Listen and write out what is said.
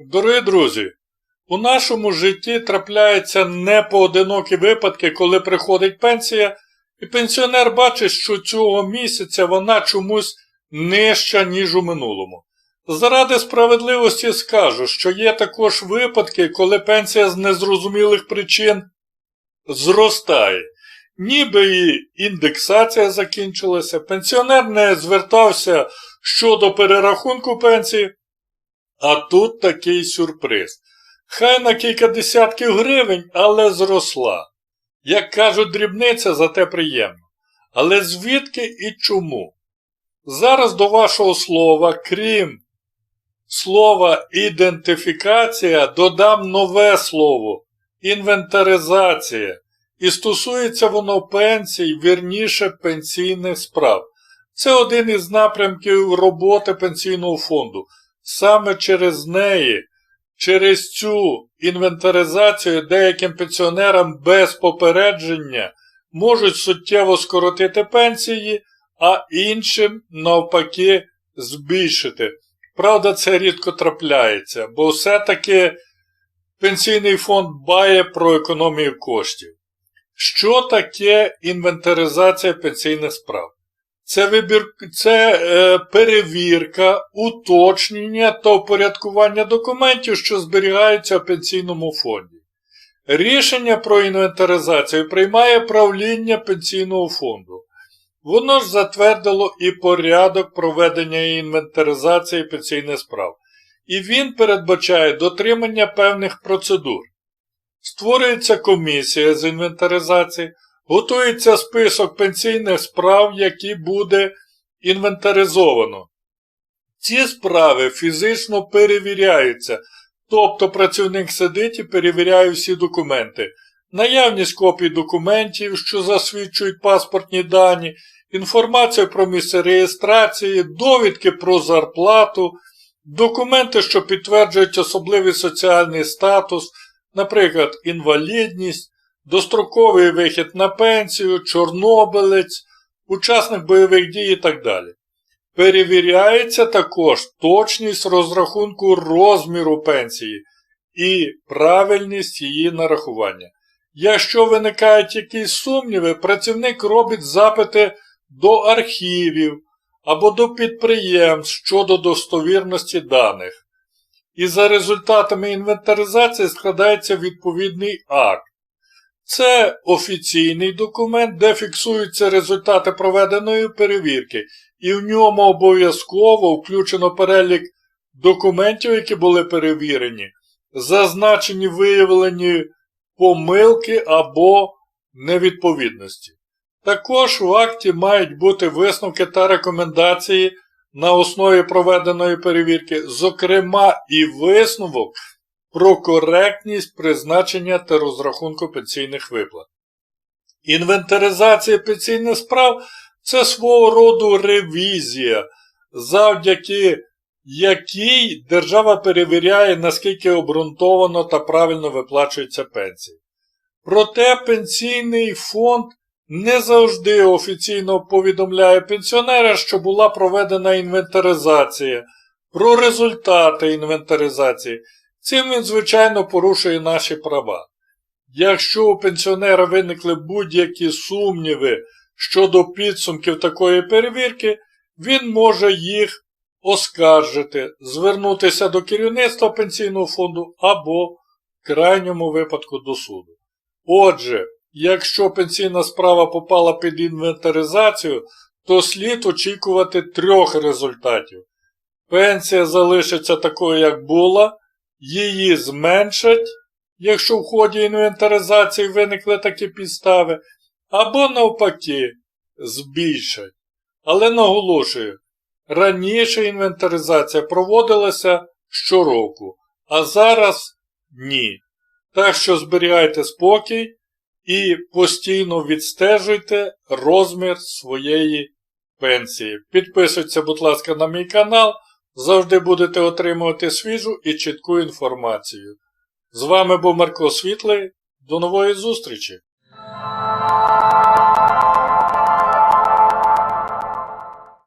Дорогі друзі, у нашому житті трапляються непоодинокі випадки, коли приходить пенсія, і пенсіонер бачить, що цього місяця вона чомусь нижча, ніж у минулому. Заради справедливості скажу, що є також випадки, коли пенсія з незрозумілих причин зростає. Ніби і індексація закінчилася, пенсіонер не звертався щодо перерахунку пенсії, а тут такий сюрприз. Хай на кілька десятків гривень, але зросла. Як кажуть, дрібниця, зате приємно. Але звідки і чому? Зараз до вашого слова, крім слова ідентифікація, додам нове слово інвентаризація. І стосується воно пенсій, вірніше пенсійних справ. Це один із напрямків роботи пенсійного фонду. Саме через неї, через цю інвентаризацію деяким пенсіонерам без попередження можуть суттєво скоротити пенсії, а іншим, навпаки, збільшити. Правда, це рідко трапляється, бо все-таки пенсійний фонд дбає про економію коштів. Що таке інвентаризація пенсійних справ? Це, вибір, це е, перевірка, уточнення та упорядкування документів, що зберігаються в пенсійному фонді. Рішення про інвентаризацію приймає правління пенсійного фонду. Воно ж затвердило і порядок проведення інвентаризації пенсійних справ. І він передбачає дотримання певних процедур. Створюється комісія з інвентаризації, готується список пенсійних справ, які буде інвентаризовано. Ці справи фізично перевіряються, тобто працівник сидить і перевіряє всі документи, наявність копій документів, що засвідчують паспортні дані, інформацію про місце реєстрації, довідки про зарплату, документи, що підтверджують особливий соціальний статус, наприклад, інвалідність, достроковий вихід на пенсію, чорнобилець, учасник бойових дій і так далі. Перевіряється також точність розрахунку розміру пенсії і правильність її нарахування. Якщо виникають якісь сумніви, працівник робить запити до архівів або до підприємств щодо достовірності даних. І за результатами інвентаризації складається відповідний акт. Це офіційний документ, де фіксуються результати проведеної перевірки, і в ньому обов'язково включено перелік документів, які були перевірені, зазначені виявлені помилки або невідповідності. Також в акті мають бути висновки та рекомендації на основі проведеної перевірки, зокрема і висновок про коректність призначення та розрахунку пенсійних виплат. Інвентаризація пенсійних справ це свого роду ревізія, завдяки якій держава перевіряє, наскільки обґрунтовано та правильно виплачується пенсії. Проте пенсійний фонд не завжди офіційно повідомляє пенсіонера, що була проведена інвентаризація, про результати інвентаризації. Цим він, звичайно, порушує наші права. Якщо у пенсіонера виникли будь-які сумніви щодо підсумків такої перевірки, він може їх оскаржити, звернутися до керівництва пенсійного фонду або, в крайньому випадку, до суду. Отже, якщо пенсійна справа попала під інвентаризацію, то слід очікувати трьох результатів. Пенсія залишиться такою, як була, її зменшать, якщо в ході інвентаризації виникли такі підстави, або навпаки, збільшать. Але наголошую, раніше інвентаризація проводилася щороку, а зараз ні. Так що зберігайте спокій і постійно відстежуйте розмір своєї пенсії. Підписуйтесь, будь ласка, на мій канал. Завжди будете отримувати свіжу і чітку інформацію. З вами був Марко Світлий. До нової зустрічі!